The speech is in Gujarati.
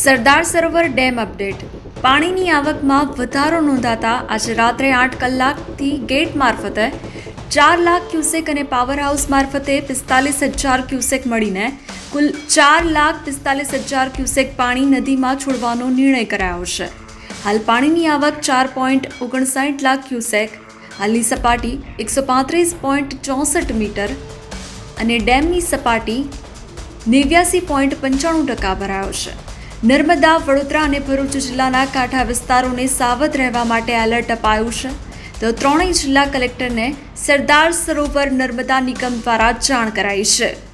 Sardar Sarovar dam update. પાણીની આવકમાં વધારો નોંધાતા આજે રાત્રે આઠ કલાકથી ગેટ મારફતે ચાર લાખ ક્યુસેક અને પાવર હાઉસ મારફતે પિસ્તાલીસ હજાર ક્યુસેક મળીને કુલ ચાર લાખ પિસ્તાલીસ હજાર ક્યુસેક પાણી નદીમાં છોડવાનો નિર્ણય કરાયો છે. હાલ પાણીની આવક ચાર પોઈન્ટ ઓગણસાઠ લાખ ક્યુસેક, હાલની સપાટી એકસો પાંત્રીસ પોઈન્ટ ચોસઠ મીટર અને ડેમની સપાટી નેવ્યાસી પોઈન્ટ પંચાણું ટકા ભરાયો છે. નર્મદા, વડોદરા અને ભરૂચ જિલ્લાના કાંઠા વિસ્તારોને સાવધ રહેવા માટે એલર્ટ અપાયું છે. તો ત્રણેય જિલ્લા કલેક્ટરને સરદાર સરોવર નર્મદા નિગમ દ્વારા જાણ કરાઈ છે.